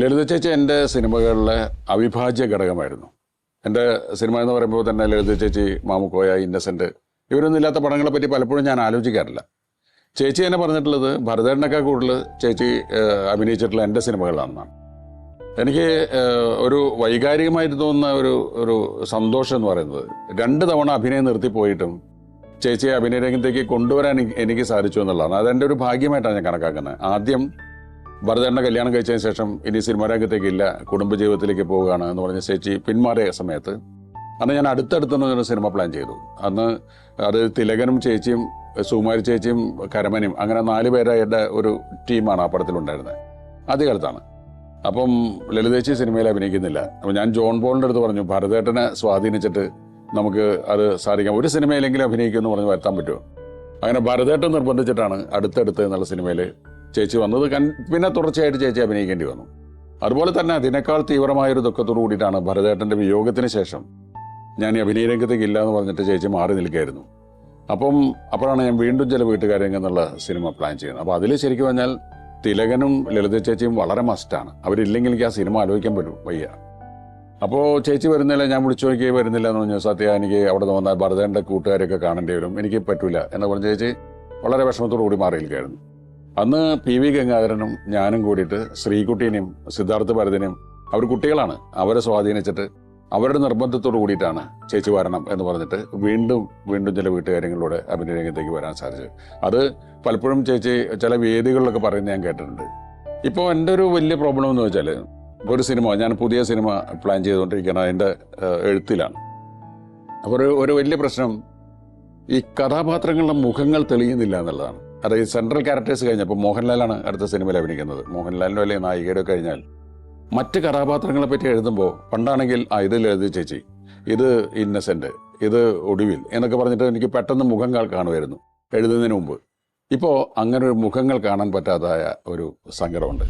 ലളിത ചേച്ചി എന്റെ സിനിമകളിലെ അവിഭാജ്യ ഘടകമായിരുന്നു. എന്റെ സിനിമ എന്ന് പറയുമ്പോൾ തന്നെ ലളിത ചേച്ചി മാമുക്കോയ ഇന്നസെന്റ് ഇവരൊന്നും ഇല്ലാത്ത പടങ്ങളെ പറ്റി പലപ്പോഴും ഞാൻ ആലോചിക്കാറില്ല. ചേച്ചി എന്നെ പറഞ്ഞിട്ടുള്ളത് ഭരതേട്ടനൊക്കെ കൂടുതൽ ചേച്ചി അഭിനയിച്ചിട്ടുള്ള എന്റെ സിനിമകളാണെന്നാണ്. എനിക്ക് ഒരു വൈകാരികമായിട്ട് തോന്നുന്ന ഒരു ഒരു സന്തോഷം എന്ന് പറയുന്നത് രണ്ട് തവണ അഭിനയം നിർത്തിപ്പോയിട്ടും ചേച്ചിയെ അഭിനയ രംഗത്തേക്ക് കൊണ്ടുവരാൻ എനിക്ക് സാധിച്ചു എന്നുള്ളതാണ്. അതെന്റെ ഒരു ഭാഗ്യമായിട്ടാണ് ഞാൻ കണക്കാക്കുന്നത്. ആദ്യം ഭരതേട്ടനെ കല്യാണം കഴിച്ചതിന് ശേഷം ഇനി സിനിമാ രംഗത്തേക്കില്ല കുടുംബജീവിതത്തിലേക്ക് പോവുകയാണ് എന്ന് പറഞ്ഞ ചേച്ചി പിന്മാറിയ സമയത്ത് അന്ന് ഞാൻ അടുത്തടുത്ത് ഒരു സിനിമ പ്ലാൻ ചെയ്തു. അന്ന് അത് തിലകനും ചേച്ചിയും സുകുമാരി ചേച്ചിയും കരമനും അങ്ങനെ നാല് പേരായിട്ട് ഒരു ടീമാണ് ആ പടത്തിലുണ്ടായിരുന്നത്. ആദ്യകാലത്താണ് അപ്പം ലളിതേച്ചി സിനിമയിൽ അഭിനയിക്കുന്നില്ല. അപ്പം ഞാൻ ജോൺ പോളിന്റെ അടുത്ത് പറഞ്ഞു ഭരതേട്ടനെ സ്വാധീനിച്ചിട്ട് നമുക്ക് അത് സാധിക്കാം. ഒരു സിനിമയിലെങ്കിലും അഭിനയിക്കുമെന്ന് പറഞ്ഞ് വരുത്താൻ പറ്റുമോ? അങ്ങനെ ഭരതേട്ടൻ നിർബന്ധിച്ചിട്ടാണ് അടുത്തടുത്ത് എന്നുള്ള സിനിമയിൽ ചേച്ചി വന്നത് കൺ- പിന്നെ തുടർച്ചയായിട്ട് ചേച്ചി അഭിനയിക്കേണ്ടി വന്നു. അതുപോലെ തന്നെ അതിനേക്കാൾ തീവ്രമായൊരു ദുഃഖത്തോടു കൂടിയിട്ടാണ് ഭരതേട്ടന്റെ വിയോഗത്തിന് ശേഷം ഞാൻ ഈ അഭിനയ രംഗത്തേക്ക് ഇല്ല എന്ന് പറഞ്ഞിട്ട് ചേച്ചി മാറി നിൽക്കുകയായിരുന്നു. അപ്പം അപ്പോഴാണ് ഞാൻ വീണ്ടും ചില വീട്ടുകാരെങ്കിൽ എന്നുള്ള സിനിമ പ്ലാൻ ചെയ്യുന്നത്. അപ്പോൾ അതിൽ ശരിക്കും പറഞ്ഞാൽ തിലകനും ലളിത ചേച്ചിയും വളരെ മസ്റ്റാണ് അവരില്ലെങ്കിൽ എനിക്ക് ആ സിനിമ ആലോചിക്കാൻ പറ്റും വയ്യ. അപ്പോൾ ചേച്ചി വരുന്നില്ല ഞാൻ വിളിച്ചു നോക്കി വരുന്നില്ല എന്ന് പറഞ്ഞു. സത്യ എനിക്ക് അവിടെ നിന്ന് വന്നാൽ ഭരതേന്റെ കൂട്ടുകാരെയൊക്കെ കാണേണ്ടി വരും. എനിക്ക് പറ്റില്ല എന്ന് പറഞ്ഞ ചേച്ചി വളരെ വിഷമത്തോടു കൂടി മാറിയിരിക്കുകയായിരുന്നു അന്ന് പി വി ഗംഗാധരനും ഞാനും കൂടിയിട്ട് ശ്രീകുട്ടീനെയും സിദ്ധാർത്ഥ ഭരതനെയും അവർ കുട്ടികളാണ്. അവരെ സ്വാധീനിച്ചിട്ട് അവരുടെ നിർബന്ധത്തോട് കൂടിയിട്ടാണ് ചേച്ചി വരണം എന്ന് പറഞ്ഞിട്ട് വീണ്ടും വീണ്ടും ചില വീട്ടുകാര്യങ്ങളിലൂടെ അഭിനയ രംഗത്തേക്ക് വരാൻ സാധിച്ചു അത് പലപ്പോഴും ചേച്ചി ചില വേദികളിലൊക്കെ പറയുന്നത് ഞാൻ കേട്ടിട്ടുണ്ട്. ഇപ്പോൾ എന്റെ ഒരു വലിയ പ്രോബ്ലം എന്ന് വെച്ചാൽ ഒരു സിനിമ ഞാൻ പുതിയ സിനിമ പ്ലാൻ ചെയ്തുകൊണ്ടിരിക്കുകയാണ്. അതിന്റെ എഴുത്തിലാണ്. അപ്പോൾ ഒരു വലിയ പ്രശ്നം ഈ കഥാപാത്രങ്ങളുടെ മുഖങ്ങൾ തെളിയുന്നില്ല എന്നുള്ളതാണ്. അതായത് സെൻട്രൽ ക്യാരക്ടേഴ്സ് കഴിഞ്ഞപ്പോൾ മോഹൻലാലാണ് അടുത്ത സിനിമയിൽ അഭിനയിക്കുന്നത്. മോഹൻലാലിന്റെ അല്ലെങ്കിൽ നായികയുടെ കഴിഞ്ഞാൽ. മറ്റ് കഥാപാത്രങ്ങളെ പറ്റി എഴുതുമ്പോൾ പണ്ടാണെങ്കിൽ ആ ഇത് ലളിത ചേച്ചി ഇത് ഇന്നസെന്റ് ഇത് ഒടുവിൽ എന്നൊക്കെ പറഞ്ഞിട്ട് എനിക്ക് പെട്ടെന്ന് മുഖങ്ങൾ കാണുമായിരുന്നു എഴുതുന്നതിന് മുമ്പ്. ഇപ്പോൾ അങ്ങനെ ഒരു മുഖങ്ങൾ കാണാൻ പറ്റാതായ ഒരു സങ്കടമുണ്ട്.